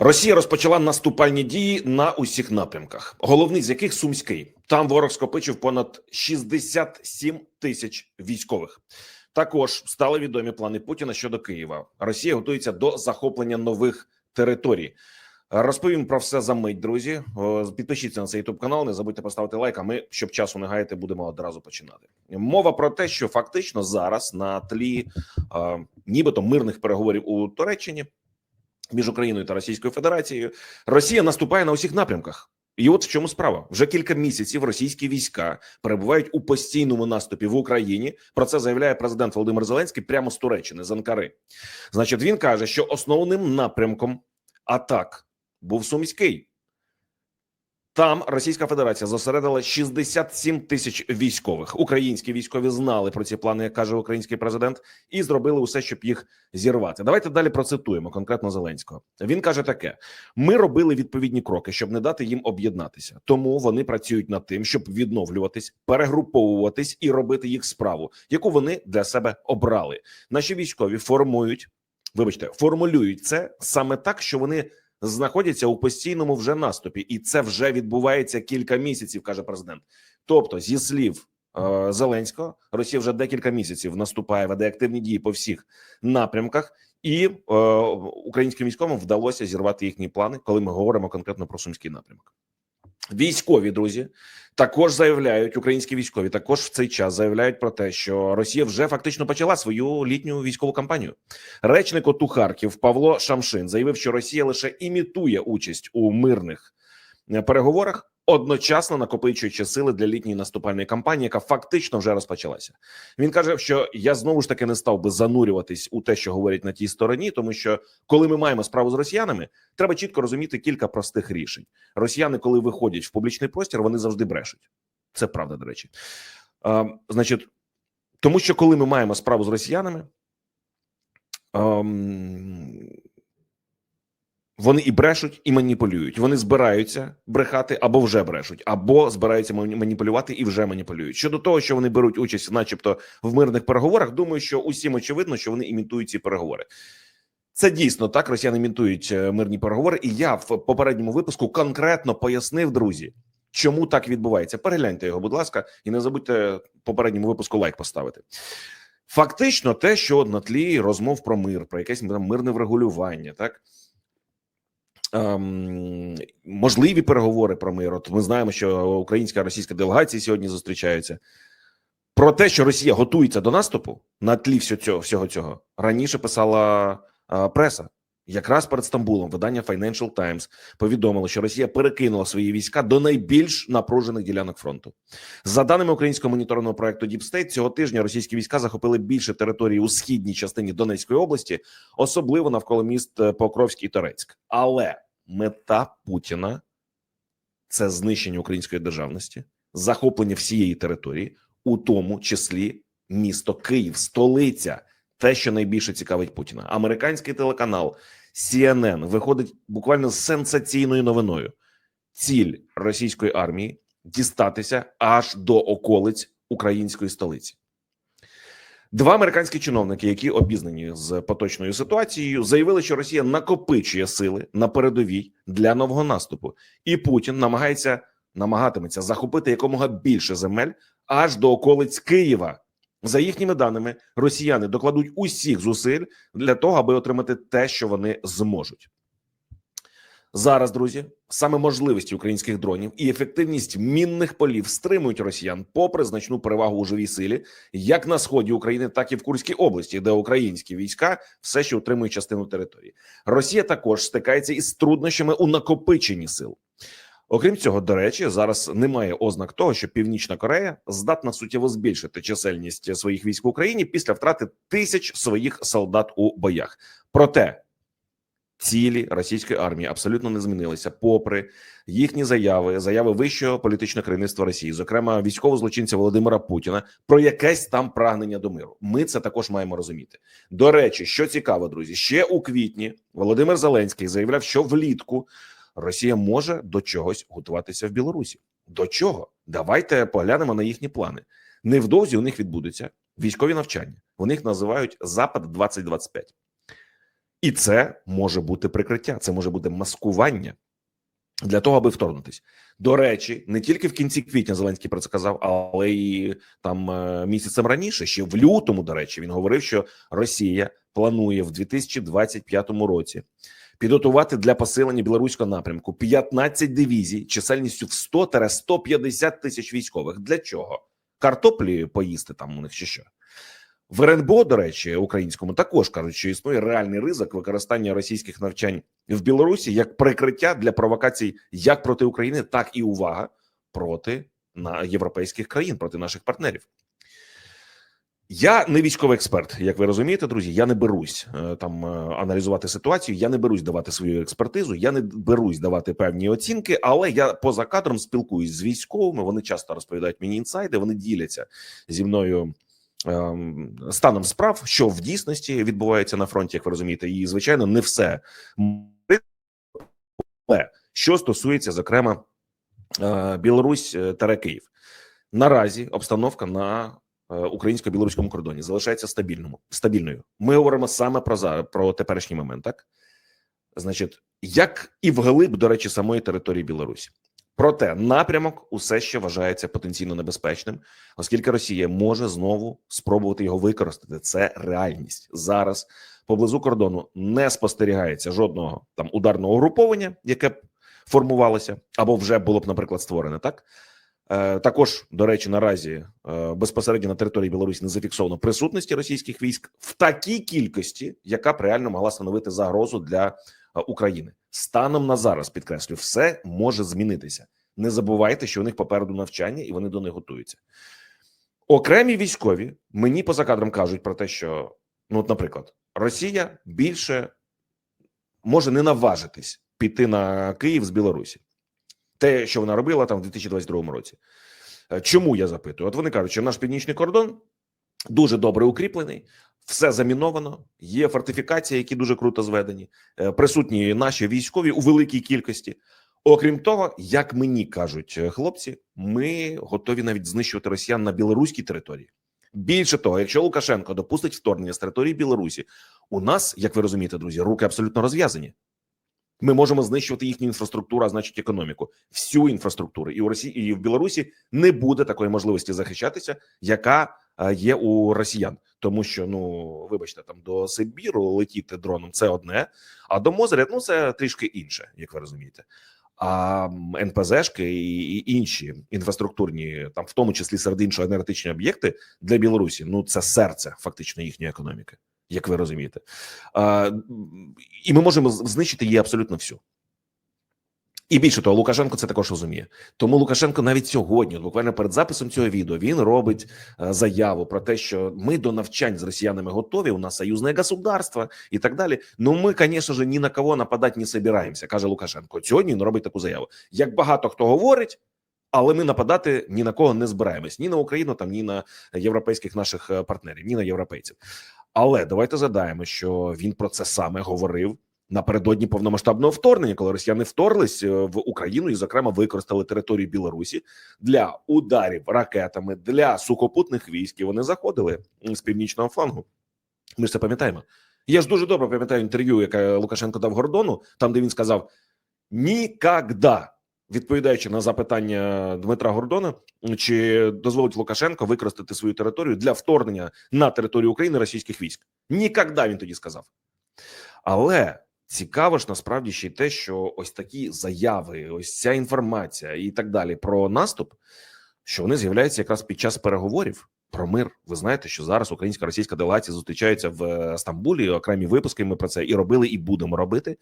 Росія розпочала наступальні дії на усіх напрямках, головний з яких сумський. Там ворог скопичив понад 67 тисяч військових. Також стали відомі плани Путіна щодо Києва. Росія готується до захоплення нових територій. Розповім про все за мить, друзі. Підпишіться на цей youtube канал. Не забудьте поставити лайк. А ми, щоб часу не гаяти, будемо одразу починати. Мова про те, що фактично зараз на тлі е, нібито мирних переговорів у Туреччині між Україною та Російською Федерацією Росія наступає на усіх напрямках. І от в чому справа вже кілька місяців російські війська перебувають у постійному наступі в Україні. Про це заявляє президент Володимир Зеленський прямо з Туреччини з Анкари. Значить, він каже, що основним напрямком атак був Сумський. Там Російська Федерація зосередила 67 тисяч військових. Українські військові знали про ці плани, як каже український президент, і зробили усе, щоб їх зірвати. Давайте далі процитуємо конкретно Зеленського. Він каже таке: ми робили відповідні кроки, щоб не дати їм об'єднатися. Тому вони працюють над тим, щоб відновлюватись, перегруповуватись і робити їх справу, яку вони для себе обрали. Наші військові формують, вибачте, формулюють це саме так, що вони знаходяться у постійному вже наступі, і це вже відбувається кілька місяців, каже президент. Тобто, зі слів е, Зеленського, Росія вже декілька місяців наступає, веде активні дії по всіх напрямках, і е, українським військовим вдалося зірвати їхні плани, коли ми говоримо конкретно про сумський напрямок. Військові друзі також заявляють, українські військові також в цей час заявляють про те, що Росія вже фактично почала свою літню військову кампанію. Речник ОТУ Харків Павло Шамшин заявив, що Росія лише імітує участь у мирних е, переговорах, одночасно накопичуючи сили для літньої наступальної кампанії, яка фактично вже розпочалася. Він каже, що я знову ж таки не став би занурюватись у те, що говорять на тій стороні, тому що коли ми маємо справу з росіянами, треба чітко розуміти кілька простих рішень. Росіяни, коли виходять в публічний простір, вони завжди брешуть. Це правда, до речі. А, значить, тому що коли ми маємо справу з росіянами, вони і брешуть, і маніпулюють. Вони збираються брехати або вже брешуть, або збираються маніпулювати і вже маніпулюють. Щодо того, що вони беруть участь, начебто, в мирних переговорах, думаю, що усім очевидно, що вони імітують ці переговори. Це дійсно так. Росіяни імітують е, мирні переговори, і я в попередньому випуску конкретно пояснив, друзі, чому так відбувається. Перегляньте його, будь ласка, і не забудьте попередньому випуску лайк поставити. Фактично, те, що на тлі розмов про мир, про якесь там мирне врегулювання, так ем, можливі переговори про мир. От ми знаємо, що українська російська делегація сьогодні зустрічаються. Про те, що Росія готується до наступу на тлі всього цього, всього цього раніше писала а, преса. Якраз перед Стамбулом видання Financial Times повідомило, що Росія перекинула свої війська до найбільш напружених ділянок фронту. За даними українського моніторного проекту Deep State, цього тижня російські війська захопили більше території у східній частині Донецької області, особливо навколо міст е, Покровськ і Торецьк. Але мета Путіна це знищення української державності, захоплення всієї території, у тому числі місто Київ, столиця. Те, що найбільше цікавить Путіна, американський телеканал CNN виходить буквально з сенсаційною новиною: ціль російської армії дістатися аж до околиць української столиці. Два американські чиновники, які обізнані з поточною ситуацією, заявили, що Росія накопичує сили на передовій для нового наступу, і Путін намагається намагатиметься захопити якомога більше земель аж до околиць Києва. За їхніми даними, росіяни докладуть усіх зусиль для того, аби отримати те, що вони зможуть. Зараз, друзі, саме можливості українських дронів і ефективність мінних полів стримують росіян, попри значну перевагу у живій силі, як на сході України, так і в Курській області, де українські війська все ще утримують частину території. Росія також стикається із труднощами у накопиченні сил. Окрім цього, до речі, зараз немає ознак того, що Північна Корея здатна суттєво збільшити чисельність своїх військ в Україні після втрати тисяч своїх солдат у боях. Проте цілі російської армії абсолютно не змінилися, попри їхні заяви, заяви вищого політичного керівництва Росії, зокрема військового злочинця Володимира Путіна, про якесь там прагнення до миру. Ми це також маємо розуміти. До речі, що цікаво, друзі, ще у квітні Володимир Зеленський заявляв, що влітку. Росія може до чогось готуватися в Білорусі. До чого? Давайте поглянемо на їхні плани. Невдовзі у них відбудуться військові навчання. Вони їх називають Запад 2025 І це може бути прикриття, це може бути маскування для того, аби вторгнутись. До речі, не тільки в кінці квітня Зеленський про це казав, але й там е, місяцем раніше, ще в лютому. До речі, він говорив, що Росія планує в 2025 році підготувати для посилення білоруського напрямку 15 дивізій чисельністю в 100-150 тисяч військових. Для чого? Картоплі поїсти там у них чи що? В РНБО, до речі, українському також кажуть, що існує реальний ризик використання російських навчань в Білорусі як прикриття для провокацій як проти України, так і увага проти на європейських країн, проти наших партнерів. Я не військовий експерт, як ви розумієте, друзі. Я не берусь е, там е, аналізувати ситуацію. Я не берусь давати свою експертизу. Я не берусь давати певні оцінки, але я поза кадром спілкуюсь з військовими. Вони часто розповідають мені інсайди. Вони діляться зі мною ем, станом справ, що в дійсності відбувається на фронті, як ви розумієте, і звичайно не все. Але що стосується зокрема е, Білорусь та Київ, наразі обстановка на українсько-білоруському кордоні залишається стабільному стабільною. Ми говоримо саме про за про теперішній момент, так значить, як і вглиб, до речі, самої території Білорусі. Проте напрямок усе ще вважається потенційно небезпечним, оскільки Росія може знову спробувати його використати. Це реальність зараз. Поблизу кордону не спостерігається жодного там ударного угруповання, яке б формувалося або вже було б, наприклад, створене. Так е, також до речі, наразі е, безпосередньо на території Білорусі не зафіксовано присутності російських військ в такій кількості, яка б реально могла становити загрозу для е, України. Станом на зараз підкреслю, все може змінитися. Не забувайте, що у них попереду навчання, і вони до них готуються. Окремі військові мені поза кадром кажуть про те, що ну, от, наприклад, Росія більше може не наважитись піти на Київ з Білорусі, те, що вона робила там в 2022 році. Е, Чому я запитую? От вони кажуть, що наш північний кордон дуже добре укріплений, все заміновано. Є фортифікації, які дуже круто зведені. е, Присутні наші військові у великій кількості. Окрім того, як мені кажуть е, хлопці, ми готові навіть знищувати росіян на білоруській території. Більше того, якщо Лукашенко допустить вторгнення з території Білорусі, у нас, як ви розумієте, друзі, руки абсолютно розв'язані. Ми можемо знищувати їхню інфраструктуру, а значить економіку, всю інфраструктуру, і у Росії і в Білорусі не буде такої можливості захищатися, яка е, є у росіян, тому що ну вибачте, там до Сибіру летіти дроном це одне, а до Мозеря ну це трішки інше, як ви розумієте. А НПЗшки і інші інфраструктурні, там в тому числі серед іншого енергетичні об'єкти для Білорусі, ну це серце фактично їхньої економіки, як ви розумієте. А, і ми можемо знищити її абсолютно всю. І більше того, Лукашенко це також розуміє. Тому Лукашенко навіть сьогодні, буквально перед записом цього відео, він робить е, заяву про те, що ми до навчань з росіянами готові. У нас союзне государство і так далі. Ну ми, звісно ж, ні на кого нападати не собираємося, каже Лукашенко. Сьогодні він робить таку заяву. Як багато хто говорить, але ми нападати ні на кого не збираємось ні на Україну, там ні на європейських наших е, партнерів, ні на європейців. Але давайте задаємо, що він про це саме говорив напередодні повномасштабного вторгнення, коли росіяни вторглись е, в Україну і, зокрема, використали територію Білорусі для ударів ракетами для сухопутних військ. І вони заходили з північного флангу. Ми ж це пам'ятаємо. Я ж дуже добре пам'ятаю інтерв'ю, яке Лукашенко дав Гордону, там де він сказав: нікогда. Відповідаючи на запитання Дмитра Гордона, чи дозволить Лукашенко використати свою територію для вторгнення на територію України російських військ? Нікогда він тоді сказав. Але цікаво ж насправді ще й те, що ось такі заяви, ось ця інформація і так далі про наступ, що вони з'являються якраз під час переговорів про мир. Ви знаєте, що зараз українська російська делегація зустрічаються в Стамбулі. Окремі випуски ми про це і робили, і будемо робити.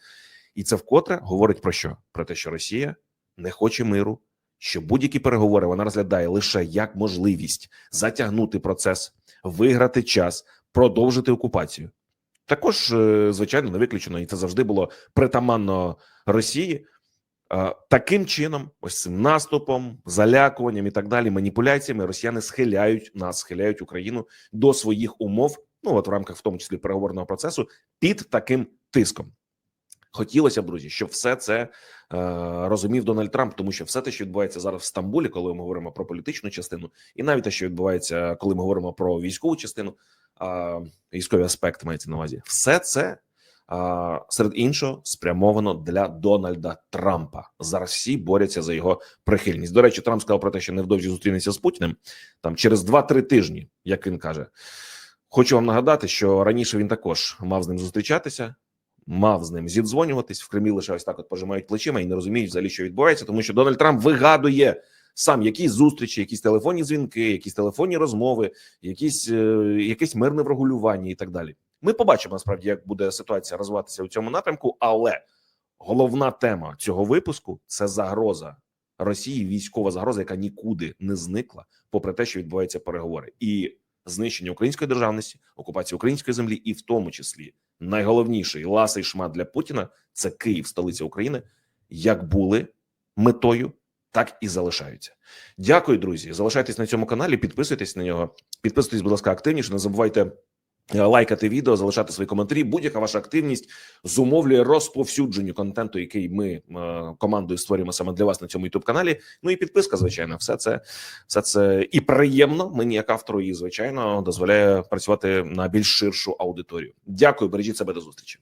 І це вкотре говорить про що? Про те, що Росія не хоче миру, що будь-які переговори вона розглядає лише як можливість затягнути процес, виграти час, продовжити окупацію. Також, е, звичайно, не виключено, і це завжди було притаманно Росії. Е, Таким чином, ось цим наступом, залякуванням і так далі, маніпуляціями росіяни схиляють нас, схиляють Україну до своїх умов, ну от в рамках в тому числі переговорного процесу, під таким тиском. Хотілося б, друзі, щоб все це е, розумів Дональд Трамп, тому що все те, що відбувається зараз в Стамбулі, коли ми говоримо про політичну частину, і навіть те, що відбувається, коли ми говоримо про військову частину, а, військовий аспект мається на увазі, все це серед іншого спрямовано для Дональда Трампа. Зараз всі борються за його прихильність. До речі, Трамп сказав про те, що невдовзі зустрінеться з Путіним там через 2-3 тижні, як він каже. Хочу вам нагадати, що раніше він також мав з ним зустрічатися, мав з ним зідзвонюватись. В Кремлі лише ось так от пожимають плечима і не розуміють взагалі, що відбувається, тому що Дональд Трамп вигадує сам якісь зустрічі, якісь телефонні дзвінки, якісь телефонні розмови, якісь е, якесь мирне врегулювання і так далі. Ми побачимо насправді, як буде ситуація розвиватися у цьому напрямку. Але головна тема цього випуску це загроза Росії, військова загроза, яка нікуди не зникла, попри те, що відбуваються переговори, і знищення української державності, окупація української землі, і в тому числі найголовніший ласий шмат для Путіна це Київ, столиця України, як були метою. Так і залишаються. Дякую, друзі. Залишайтесь на цьому каналі, підписуйтесь на нього. Підписуйтесь, будь ласка, активніше. Не забувайте лайкати відео, залишати свої коментарі. Будь-яка ваша активність зумовлює розповсюдженню контенту, який ми е, командою створюємо саме для вас на цьому youtube каналі. Ну і підписка, звичайно, все це все це і приємно мені, як автору, і звичайно дозволяє працювати на більш ширшу аудиторію. Дякую, бережіть себе до зустрічі.